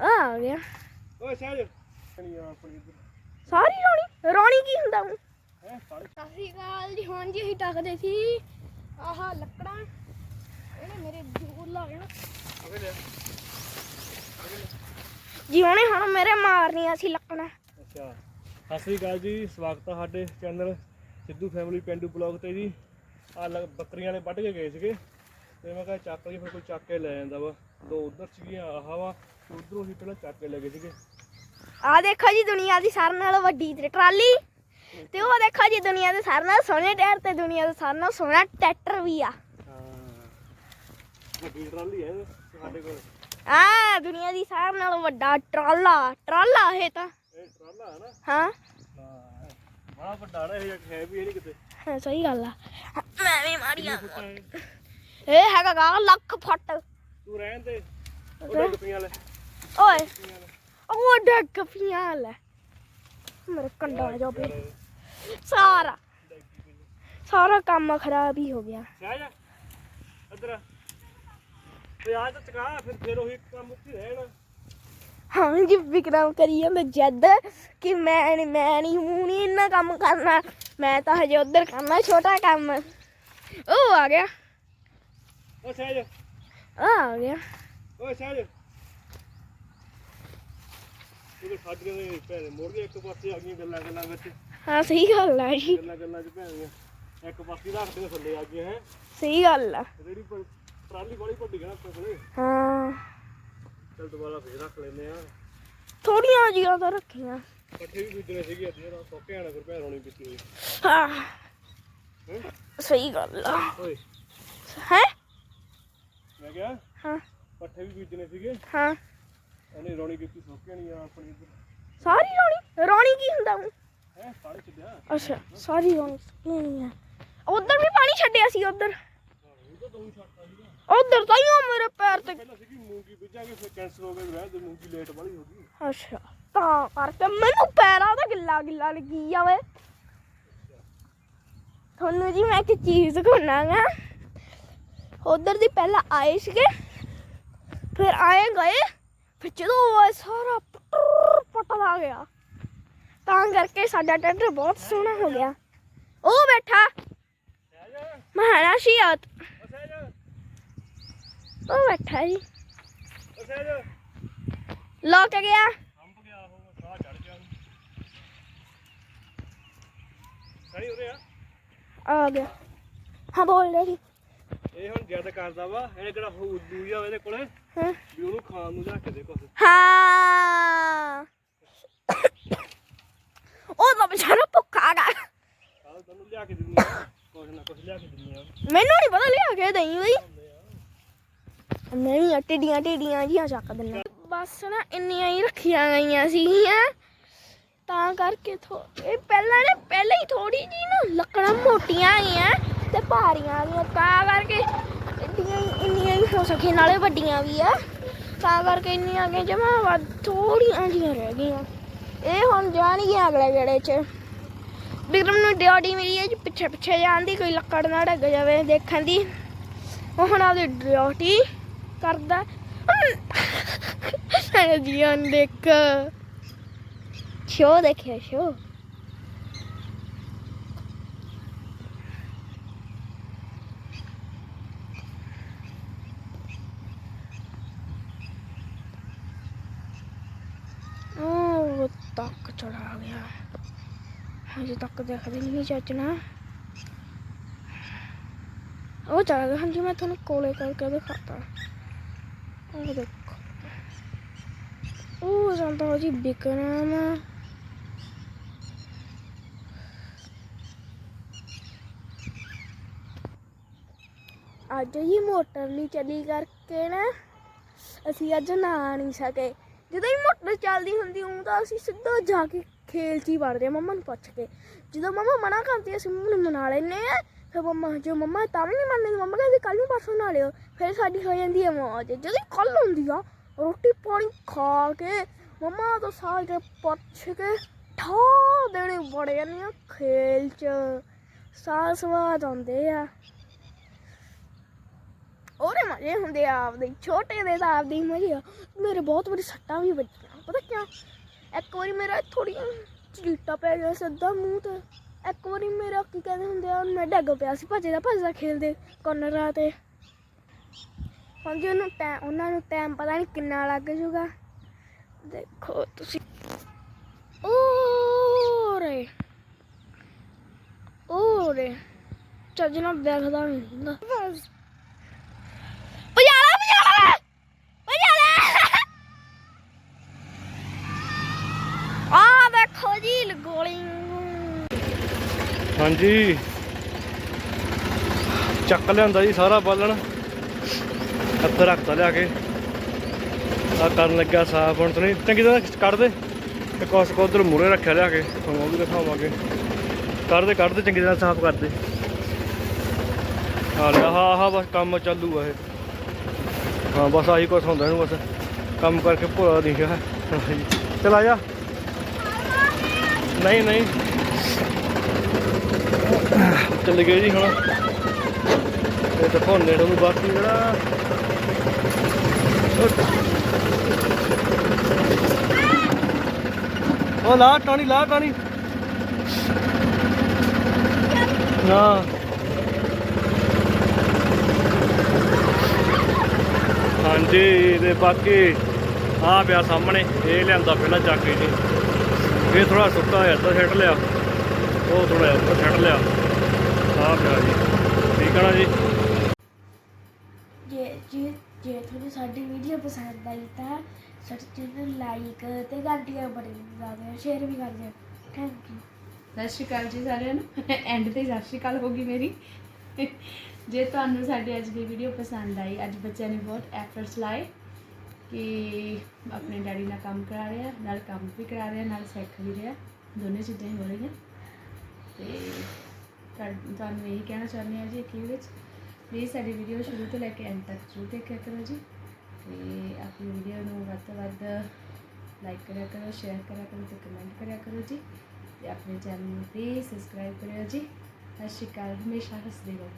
ਆ ਆ ਗਿਆ। ਓਏ ਸਹਿਜ ਕਣੀ ਆਪਣੀ ਇੱਧਰ। ਸਾਰੀ ਰੌਣੀ? ਰੌਣੀ ਕੀ ਹੁੰਦਾ ਉਹ ਹੈ ਸਾਰੀ। ਸਤਿ ਸ਼੍ਰੀ ਅਕਾਲ ਜੀ ਹੁਣ ਜੀ ਅਸੀਂ ਟੱਕਦੇ ਸੀ ਆਹ ਲੱਕੜਾਂ। ਇਹਨੇ ਮੇਰੇ ਜੂਰ ਲਾ ਜਾਣਾ ਅਗੇ ਲੈ ਜੀ ਉਹਨੇ ਹੁਣ ਮੇਰੇ ਮਾਰਨੀਆਂ ਸੀ ਲੱਕੜਾਂ। ਅੱਛਾ। ਸਤਿ ਸ੍ਰੀ ਅਕਾਲ ਜੀ ਸਵਾਗਤ ਹੈ ਸਾਡੇ channel Sidhu family Pindu blog ਤੇ ਜੀ। ਆ ਬੱਕਰੀਆਂ ਵਾਲੇ ਵੱਢ ਕੇ ਗਏ ਸੀਗੇ। ਤੇ ਮੈਂ ਕਿਹਾ ਚੱਕ ਲਈ ਫਿਰ ਕੋਈ ਚੱਕ ਕੇ ਲੈ ਜਾਂਦਾ ਵਾ। ਦੋ ਉਧਰ ਸੀਗੀਆਂ ਆਹ ਵਾ ਤੇ ਉਧਰੋਂ ਹੀ ਪਹਿਲਾਂ ਚੱਕ ਕੇ ਲੈ ਗਏ ਸੀਗੇ। ਆ ਦੇਖੋ ਜੀ ਦੁਨੀਆ ਦੀ ਸਾਰਿਆਂ ਨਾਲੋਂ ਵੱਡੀ ਤੇ ਟਰਾਲੀ। ਤੇ ਉਹ ਦੇਖੋ ਜੀ ਦੁਨੀਆ ਦੇ ਸਾਰਿਆਂ ਨਾਲੋਂ ਸੋਹਣੇ ਟਾਇਰ ਤੇ ਦੁਨੀਆ ਦੇ ਸਾਰਿਆਂ ਨਾਲੋਂ ਸੋਹਣਾ ਟਰੈਕਟਰ ਵੀ ਆ। ਵੱਡੀ ਟਰਾਲੀ ਹੈ ਇਹ ਸਾਡੇ ਕੋਲ। ਆ ਦੁਨੀਆ ਦੀ ਸਾਰਿਆਂ ਨਾਲੋਂ ਵੱਡਾ ਟਰਾਲਾ ਟਰਾਲਾ ਇਹ ਤਾਂ। ਇਹ ਟਰਾਲਾ ਹੈ ਨਾ? ਹਾਂ। ਹਾਂ ਬੜਾ ਵੱਡਾ ਨਾ ਇਹ ਹੈ ਵੀ ਇਹ ਨਹੀਂ ਕਿਤੇ। ਹਾਂ, ਸਹੀ ਗੱਲ ਆ। ਮੈਂ ਵੀ ਫੁੱਟਾਂ ਇਹ। ਇਹ ਹੈਗਾ ਗਾ ਲੱਖ ਫੁੱਟ। ਤੂੰ ਰਹਿਣ ਦੇ। ਉਹ ਡੱਗ ਪਈਆਂ ਲੈ। ਓਏ। ਉਹ ਡੱਗ ਪਿਆ ਲੈ। ਮੇਰੇ ਕੰਡਾ ਜਾ ਪਈ ਸਾਰਾ। ਸਾਰਾ ਕੰਮ ਖਰਾਬ ਹੀ ਹੋ ਗਿਆ। ਸਹਿਜ ਇੱਧਰ ਆ। ਤੇ ਆ ਤਾਂ ਚਕਾ ਫਿਰ ਫਿਰ ਉਹੀ ਕੰਮ ਉੱਥੇ ਰਹਿਣਾ। ਹਾਂ ਜੀ ਵਿਕਰਮ ਕਰੀ ਜਾਂਦਾ ਜਦ ਕਿ ਮੈਂ ਨਹੀਂ ਮੈਂ ਨਹੀਂ ਹੂੰ ਨਹੀਂ ਇੰਨਾ ਕੰਮ ਕਰਨਾ। ਮੈਂ ਤਾਂ ਹਜੇ ਉਧਰ ਕਰਨਾ ਛੋਟਾ ਕੰਮ। ਉਹ ਆ ਗਿਆ। ਓ ਸਹਿਜ ਆ ਆ ਗਿਆ ਓ ਸਹਿਜ ਉਹ ਸਾਡੀਆਂ ਦੇ ਭੈਣ ਮੋੜ ਕੇ ਇੱਕ ਪਾਸੇ ਆ ਗਈਆਂ ਗੱਲਾਂ ਗੱਲਾਂ ਵਿੱਚ ਹਾਂ ਸਹੀ ਗੱਲ ਆ ਜੀ ਗੱਲਾਂ ਗੱਲਾਂ ਚ ਭੈਣੀਆਂ ਇੱਕ ਪਾਸੇ ਰੱਖ ਦੇ ਥੱਲੇ ਆ ਗਈਆਂ ਹੈ ਸਹੀ ਗੱਲ ਆ ਜਿਹੜੀ ਪਰ- ਟਰਾਲੀ ਹੈ ਨਾ ਆਪਣੇ ਕੋਲੇ ਹਾਂ ਚਲ ਦੁਬਾਰਾ ਫੇਰ ਰੱਖ ਲੈਨੇ ਆ ਥੋੜੀਆਂ ਜੀਆਂ ਤਾਂ ਰੱਖੀਆਂ ਪੱਠੇ ਵੀ ਬੀਜਣੇ ਸੀਗੇ ਅੱਜ ਜਿਹੜਾ ਸੋਕੇ ਆਣਾ ਫਿਰ ਭੈਣ ਹੋਣੀ ਪੀਤੀ ਹੈਂ? ਸਹੀ ਗੱਲ ਆ ਓਏ ਹੈ ਮੈਂ ਕਿਹਾ ਹਾਂ। ਪੱਠੇ ਵੀ ਬੀਜਣੇ ਸੀਗੇ। ਹਾਂ। ਉਹਨੇ ਰੌਣੀ ਕੀਤੀ ਸੋਕੇ ਨਹੀਂ ਆ ਆਪਣੀ ਇੱਧਰ। ਸਾਰੀ ਰੌਣੀ? ਰੌਣੀ ਕੀ ਹੁੰਦਾ ਉਹ ਹੈ ਸਾੜੇ ਛੱਡਿਆ। ਅੱਛਾ ਸਾਰੀ ਰੌਣੀ ਨਹੀਂ ਆ। ਉਧਰ ਵੀ ਪਾਣੀ ਛੱਡਿਆ ਸੀ ਉਧਰ। ਉਹ ਤਾਂ ਦੋ ਹੀ ਛੱਡਤਾ ਸੀਗਾ। ਉਧਰ ਤਾਂ ਹੀ ਉਹ ਮੇਰੇ ਪੈਰ ਤੇ ਪਹਿਲਾਂ ਸੀਗੀ ਮੂੰਗੀ ਬੀਜਾਂਗੇ ਫਿਰ ਕੈਂਸਲ ਹੋ ਗਿਆ ਰਹਿ ਦੇ ਮੂੰਗੀ ਲੇਟ ਵਾਲੀ ਹੋ ਗਈ। ਅੱਛਾ ਤਾਂ ਕਰਕੇ ਮੈਨੂੰ ਪੈਰਾਂ ਦਾ ਗਿੱਲਾ ਗਿੱਲਾ ਲੱਗੀ ਜਾਵੇ ਤੁਹਾਨੂੰ ਜੀ ਮੈਂ ਇੱਕ ਚੀਜ਼ ਘੁੰਨਾਗਾ ਉਧਰ ਦੀ ਪਹਿਲਾਂ ਆਏ ਸੀਗੇ, ਫਿਰ ਆਏ ਗਏ, ਫਿਰ ਜਦੋਂ ਉਹ ਸਾਰਾ ਪਟਰ ਪਟਦਾ ਗਿਆ। ਤਾਂ ਕਰਕੇ ਸਾਡਾ ਟਰੈਕਟਰ ਬਹੁਤ ਸੋਹਣਾ ਹੋ ਗਿਆ। ਉਹ ਬੈਠਾ। ਸਹਿਜ ਮਹਾਰਾ ਸ਼ਿਆਤ ਉਹ ਬੈਠਾ ਜੀ। ਓ ਲੋਕ ਗਿਆ ਹੰਪ ਗਿਆ ਉਹ ਸਾਹ ਚੜ ਗਿਆ ਸਹੀ ਹੋ ਰਿਹਾ ਆ ਗਿਆ। ਹਾਂ, ਬੋਲ ਰਹੀ ਇਹ ਹੁਣ ਜਿੱਦ ਕਰਦਾ ਵਾ ਇਹਨੇ ਕਿਹੜਾ ਹੋ ਦੂਜਾ ਇਹਦੇ ਕੋਲੇ? ਹਾਂ। ਵੀ ਉਹਨੂੰ ਖਾਣ ਨੂੰ ਕੇ ਦੇ ਕੁਛ। ਹਾਂ। ਉਹ ਤਾਂ ਬੇਚਾਰਾ ਭੁੱਖਾ ਗਾ। ਕੱਲ ਤੈਨੂੰ ਲਿਆ ਕੇ ਦਿੰਦੀ ਆ ਕੁਛ ਨਾ ਕੁਛ ਲਿਆ ਕੇ ਦਿੰਦੀ ਆ ਮੈਨੂੰ ਨਹੀਂ ਪਤਾ ਲਿਆ ਕੇ ਦਈ ਬਈ। ਨਹੀਂ ਆ ਟਿੱਡੀਆਂ ਟਿੱਡੀਆਂ ਜੀਆਂ ਚੱਕ ਦਿੰਨਾ ਬਸ ਨਾ ਇੰਨੀਆਂ ਹੀ ਰੱਖੀਆਂ ਗਈਆਂ ਸੀਗੀਆਂ। ਤਾਂ ਕਰਕੇ ਥੋ ਇਹ ਪਹਿਲਾਂ ਨੇ ਪਹਿਲਾਂ ਹੀ ਥੋੜੀ ਜੀ ਨਾ ਲੱਕੜਾਂ ਮੋਟੀਆਂ ਆਈਆਂ। ਤੇ ਭਾਰੀਆਂ ਆ ਤਾਂ ਕਰਕੇ ਇੰਨੀਆਂ ਇੰਨੀਆਂ ਹੀ ਹੋ ਸਕੇ, ਨਾਲੇ ਵੱਡੀਆਂ ਵੀ ਆ। ਤਾਂ ਕਰਕੇ ਇੰਨੀਆਂ ਆ ਜਮਾ ਵੱਧ ਥੋੜੀਆਂ ਜੀਆਂ ਰਹਿ ਗਈਆਂ। ਇਹ ਹੁਣ ਜਾਣਗੀਆਂ ਅਗਲੇ ਗੇੜੇ 'ਚ। ਬਿਕਰਮ ਨੂੰ ਡਿਊਟੀ ਮਿਲੀ ਹੈ ਜੀ, ਪਿੱਛੇ ਪਿੱਛੇ ਜਾਣ ਦੀ, ਕੋਈ ਲੱਕੜ ਨਾ ਡਿੱਗ ਜਾਵੇ ਦੇਖਣ ਦੀ। ਉਹ ਹੁਣ ਆਪਦੀ ਡਿਊਟੀ ਕਰਦਾ। ਜੀ ਹੁਣ ਦੇਖ। ਸ਼ੋ ਦੇਖਿਆ, ਸ਼ੋ ਉਹ ਚਲਾ ਗਿਆ। ਹਜੇ ਤੱਕ ਦੇਖਦੇ ਨਹੀਂ ਚੱਜ ਉਹ ਚੜ ਗਿਆ। ਹਾਂਜੀ, ਮੈਂ ਤੁਹਾਨੂੰ ਕੋਲੇ ਕਰਕੇ ਦਿਖਾਤਾ। ਉਹ ਦੇਖੋ। ਉਹ ਜਾਂਦਾ ਜੀ ਵਿਕਰਮ। ਅੱਜ ਹੀ ਮੋਟਰ ਲਈ ਚਲੀ ਕਰਕੇ ਨਾ, ਅਸੀਂ ਅੱਜ ਨਾ ਨਹੀਂ ਸਕੇ। ਜਦੋਂ ਹੀ ਮੋਟਰ ਚੱਲਦੀ ਹੁੰਦੀ ਉਹ ਤਾਂ ਅਸੀਂ ਸਿੱਧਾ ਜਾ ਕੇ ਖੇਲ 'ਚ ਹੀ ਵੜਦੇ ਆ ਮੰਮਾ ਨੂੰ ਪੁੱਛ ਕੇ। ਜਦੋਂ ਮੰਮਾ ਮਨਾ ਕਰਦੀ ਅਸੀਂ ਮੰਮਾ ਨੂੰ ਮਨਾ ਲੈਂਦੇ ਆ। ਫਿਰ ਮੰਮਾ, ਜੋ ਮੰਮਾ ਤਾਂ ਵੀ ਨਹੀਂ ਮੰਨਦੇ, ਮੰਮਾ ਕਹਿੰਦੀ ਕੱਲ ਨੂੰ ਪਰਸੋਂ ਨਾ ਲਿਓ, ਫਿਰ ਸਾਡੀ ਹੋ ਜਾਂਦੀ ਹੈ ਮੌਜ। ਜਦੋਂ ਕੱਲ ਹੁੰਦੀ ਆ, ਰੋਟੀ ਪਾਣੀ ਖਾ ਕੇ ਮੰਮਾ ਤੋਂ ਸਾਲ ਕੇ ਪੁੱਛ ਕੇ ਠਾ ਦੇਣੇ ਬੜੇ ਜਾਂਦੇ ਆ ਖੇਲ 'ਚ। ਸਾਲ ਸਵਾਦ ਆਉਂਦੇ ਆ। ਉਹਦੇ ਮਜ਼ੇ ਹੁੰਦੇ ਆ ਆਪਦੇ, ਛੋਟੇ ਦੇ ਤਾਂ ਆਪਦੇ ਹੀ ਮਜ਼ੇ ਆ। ਮੇਰੇ ਬਹੁਤ ਵਾਰੀ ਸੱਟਾਂ ਵੀ ਵੱਜੀਆਂ, ਪਤਾ ਕਿਉਂ ਇੱਕ ਵਾਰੀ ਮੇਰਾ ਥੋੜੀ ਚੀਟਾ ਪੈ ਗਿਆ ਸਿੱਧਾ ਮੂੰਹ ਤੇ। ਇੱਕ ਵਾਰੀ ਮੇਰਾ ਕੀ ਕਹਿੰਦੇ ਹੁੰਦੇ ਆ ਮੈਂ ਡੱਗ ਪਿਆ ਸੀ ਭੱਜਦਾ ਭੱਜਦਾ ਖੇਲਦੇ ਕਾਰਨਰਾਂ ਤੇ। ਹੁਣ ਉਹਨੂੰ ਟਾਈਮ ਉਹਨਾਂ ਨੂੰ ਟਾਈਮ ਪਤਾ ਨਹੀਂ ਕਿੰਨਾ ਲੱਗ ਜੂਗਾ। ਦੇਖੋ ਤੁਸੀਂ। ਓਰੇ ਓਰੇ ਚੱਜ ਨਾਲ ਦੇਖਦਾ ਨਹੀਂ ਹੁੰਦਾ ਪਜਾਲਾ ਪਜਾਲਾ ਪਜਾਲਾ ਆ ਦੇਖੋ ਜੀ ਗੋਲੀ ਹਾਂਜੀ। ਚੱਕ ਲਿਆਂਦਾ ਜੀ ਸਾਰਾ ਬਾਲਣ। ਹੱਥ ਰੱਖਤਾ ਲਿਆ ਕੇ। ਆ ਕਰਨ ਲੱਗਾ ਸਾਫ਼ ਹੁਣ ਤੋਂ ਨਹੀਂ। ਚੰਗੀ ਤਰ੍ਹਾਂ ਕੱਢ ਦੇ। ਤੇ ਕੁਛ ਕੁ ਉੱਧਰ ਮੂਰੇ ਰੱਖਿਆ ਲਿਆ ਕੇ। ਤੁਹਾਨੂੰ ਉਹ ਵੀ ਦਿਖਾਵਾਂਗੇ। ਕੱਢ ਦੇ ਕੱਢ ਦੇ, ਚੰਗੀ ਤਰ੍ਹਾਂ ਸਾਫ਼ ਕਰ ਦੇ। ਆ ਲਿਆ ਹਾਂ ਹਾਂ ਬਸ ਕੰਮ ਚਾਲੂ ਆ ਇਹ। ਹਾਂ, ਬਸ ਆਹੀ ਕੁਛ ਹੁੰਦਾ ਇਹਨੂੰ ਬਸ। ਕੰਮ ਕਰਕੇ ਭੋਲਾ ਨਹੀਂ ਹੈ ਚਲ ਆ ਜਾ। ਨਹੀਂ ਨਹੀਂ। ਚੱਲ ਗਏ ਜੀ ਹੁਣ। ਤੇ ਦਿਖਾਉਂਦੇ ਤੁਹਾਨੂੰ ਬਾਕੀ ਜਿਹੜਾ ਉਹ ਲਾ ਟਾਣੀ ਲਾ ਟਾਣੀ ਨਾ। ਹਾਂਜੀ, ਤੇ ਬਾਕੀ ਆ ਪਿਆ ਸਾਹਮਣੇ। ਇਹ ਲਿਆਂਦਾ ਪਹਿਲਾਂ ਚੱਕ ਕੇ ਜੀ। ਇਹ ਥੋੜਾ ਸੁੱਕਾ ਹੋਇਆ ਤਾਂ ਛੱਡ ਲਿਆ। ਉਹ ਥੋੜਾ ਜਿਹਾ ਉੱਪਰ ਛੱਡ ਲਿਆ। ਆ ਪਿਆ ਜੀ। ਠੀਕ ਆ ਨਾ ਜੀ? ਜੇ ਜੇ ਜੇ ਤੁਹਾਨੂੰ ਸਾਡੀ ਵੀਡੀਓ ਪਸੰਦ ਆਈ ਤਾਂ ਸਾਡੇ ਚੈਨਲ ਨੂੰ ਲਾਈਕ ਤੇ ਘੰਟੀਆਂ ਬੜੇ ਦਿਓ ਸ਼ੇਅਰ ਵੀ ਕਰ ਦਿਓ ਥੈਂਕ ਯੂ ਸਤਿ ਸ਼੍ਰੀ ਅਕਾਲ ਜੀ ਸਾਰਿਆਂ ਨੂੰ। ਐਂਡ ਤੇ ਸਤਿ ਸ਼੍ਰੀ ਅਕਾਲ ਹੋ ਗਈ ਮੇਰੀ। ਜੇ ਤੁਹਾਨੂੰ ਸਾਡੀ ਅੱਜ ਦੀ ਵੀਡੀਓ ਪਸੰਦ ਆਈ ਅੱਜ ਬੱਚਿਆਂ ਨੇ ਬਹੁਤ ਐਫਰਟਸ ਲਾਏ ਕਿ ਆਪਣੇ ਡੈਡੀ ਨਾਲ ਕੰਮ ਕਰਾ ਰਿਹਾ ਨਾਲ ਕੰਮ ਵੀ ਕਰਾ ਰਿਹਾ ਨਾਲ ਸਿੱਖ ਵੀ ਰਿਹਾ। ਦੋਨੇ ਚੀਜ਼ਾਂ ਹੀ ਹੋ ਰਹੀਆਂ। ਤੇ ਤੁਹਾਨੂੰ ਇਹੀ ਕਹਿਣਾ ਚਾਹੁੰਦੇ ਹਾਂ ਜੀ ਕਿ ਵਿੱਚ ਪਲੀਜ਼ ਸਾਡੀ ਵੀਡੀਓ ਸ਼ੁਰੂ ਤੋਂ ਲੈ ਕੇ ਐਂਡ ਤੱਕ ਜ਼ਰੂਰ ਦੇਖਿਆ ਕਰੋ ਜੀ ਤੇ ਆਪਣੀ ਵੀਡੀਓ ਨੂੰ ਵੱਧ ਤੋਂ ਵੱਧ ਲਾਈਕ ਕਰਿਆ ਕਰੋ ਸ਼ੇਅਰ ਕਰਿਆ ਕਰੋ ਤੇ ਕਮੈਂਟ ਕਰਿਆ ਕਰੋ ਜੀ ਤੇ ਆਪਣੇ ਚੈਨਲ ਨੂੰ ਪਲੀਜ਼ ਸਬਸਕ੍ਰਾਈਬ ਕਰਿਓ ਜੀ। ਸਤਿ ਸ਼੍ਰੀ ਅਕਾਲ, ਹਮੇਸ਼ਾ ਹੱਸਦੇ ਰਹੋ।